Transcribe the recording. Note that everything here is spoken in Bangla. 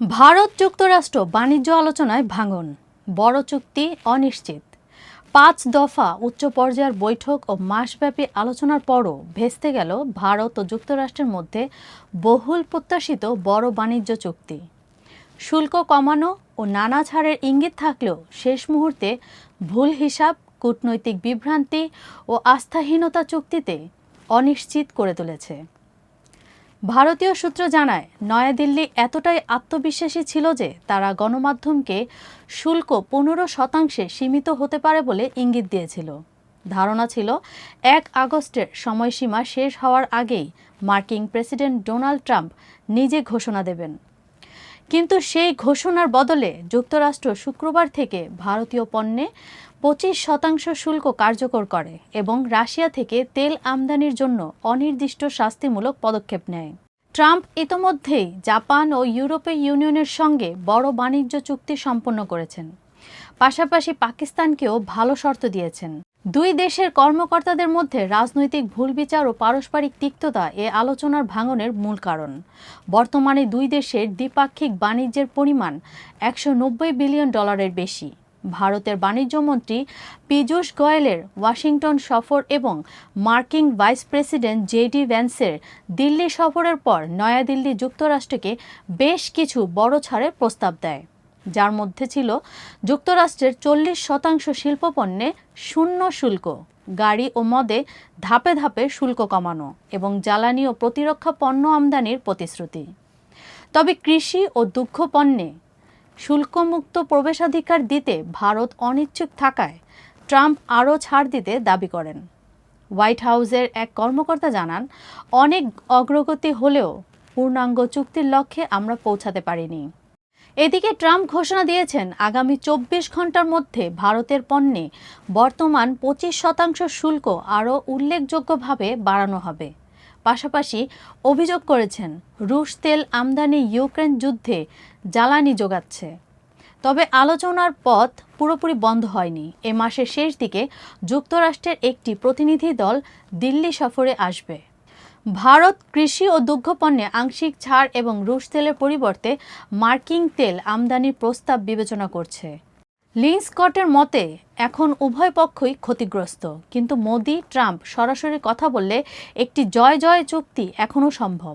ভারত যুক্তরাষ্ট্র বাণিজ্য আলোচনায় ভাঙন, বড় চুক্তি অনিশ্চিত। পাঁচ দফা উচ্চ পর্যায়ের বৈঠক ও মাসব্যাপী আলোচনার পরও ভেস্তে গেল ভারত ও যুক্তরাষ্ট্রের মধ্যে বহুল প্রত্যাশিত বড় বাণিজ্য চুক্তি। শুল্ক কমানো ও নানা ছাড়ের ইঙ্গিত থাকলেও শেষ মুহূর্তে ভুল হিসাব, কূটনৈতিক বিভ্রান্তি ও আস্থাহীনতা চুক্তিতে অনিশ্চিত করে তুলেছে। ভারতীয় সূত্র জানায়, নয়াদিল্লি এতটাই আত্মবিশ্বাসী ছিল যে তারা গণমাধ্যমকে শুল্ক পনেরো শতাংশে সীমিত হতে পারে বলে ইঙ্গিত দিয়েছিল। ধারণা ছিল, এক আগস্টের সময়সীমা শেষ হওয়ার আগেই মার্কিন প্রেসিডেন্ট ডোনাল্ড ট্রাম্প নিজে ঘোষণা দেবেন। কিন্তু সেই ঘোষণার বদলে যুক্তরাষ্ট্র শুক্রবার থেকে ভারতীয় পণ্যে পঁচিশ শতাংশ শুল্ক কার্যকর করে এবং রাশিয়া থেকে তেল আমদানির জন্য অনির্দিষ্ট শাস্তিমূলক পদক্ষেপ নেয়। ট্রাম্প ইতোমধ্যেই জাপান ও ইউরোপীয় ইউনিয়নের সঙ্গে বড় বাণিজ্য চুক্তি সম্পন্ন করেছেন। পাশাপাশি পাকিস্তানকেও ভালো শর্ত দিয়েছেন। দুই দেশের কর্মকর্তাদের মধ্যে রাজনৈতিক ভুল বিচার ও পারস্পরিক তিক্ততা এ আলোচনার ভাঙনের মূল কারণ। বর্তমানে দুই দেশের দ্বিপাক্ষিক বাণিজ্যের পরিমাণ একশো নব্বই বিলিয়ন ডলারের বেশি। ভারতের বাণিজ্যমন্ত্রী পীযূষ গোয়েলের ওয়াশিংটন সফর এবং মার্কিন ভাইস প্রেসিডেন্ট জেডি ভ্যান্সের দিল্লি সফরের পর নয়াদিল্লি যুক্তরাষ্ট্রকে বেশ কিছু বড় ছাড়ের প্রস্তাব দেয়। যার মধ্যে ছিল যুক্তরাষ্ট্রের চল্লিশ শতাংশ শিল্পপণ্যে শূন্য শুল্ক, গাড়ি ও মদে ধাপে ধাপে শুল্ক কমানো এবং জ্বালানি ও প্রতিরক্ষা পণ্য আমদানির প্রতিশ্রুতি। তবে কৃষি ও দুঃখ পণ্যে শুল্কমুক্ত প্রবেশাধিকার দিতে ভারত অনিচ্ছুক থাকায় ট্রাম্প আরও ছাড় দিতে দাবি করেন। হোয়াইট হাউসের এক কর্মকর্তা জানান, অনেক অগ্রগতি হলেও পূর্ণাঙ্গ চুক্তির লক্ষ্যে আমরা পৌঁছাতে পারিনি। এদিকে ট্রাম্প ঘোষণা দিয়েছেন, আগামী চব্বিশ ঘণ্টার মধ্যে ভারতের পণ্যে বর্তমান পঁচিশ শতাংশ শুল্ক আরও উল্লেখযোগ্যভাবে বাড়ানো হবে। পাশাপাশি অভিযোগ করেছেন, রুশ তেল আমদানি ইউক্রেন যুদ্ধে জ্বালানি যোগাচ্ছে। তবে আলোচনার পথ পুরোপুরি বন্ধ হয়নি। এ মাসের শেষ দিকে যুক্তরাষ্ট্রের একটি প্রতিনিধি দল দিল্লি সফরে আসবে। ভারত কৃষি ও দুগ্ধপণ্যে আংশিক ছাড় এবং রুশ তেলের পরিবর্তে মার্কিন তেল আমদানির প্রস্তাব বিবেচনা করছে। লিন স্কটের মতে, এখন উভয় পক্ষই ক্ষতিগ্রস্ত। কিন্তু মোদি, ট্রাম্প সরাসরি কথা বললে একটি জয় জয় চুক্তি এখনও সম্ভব।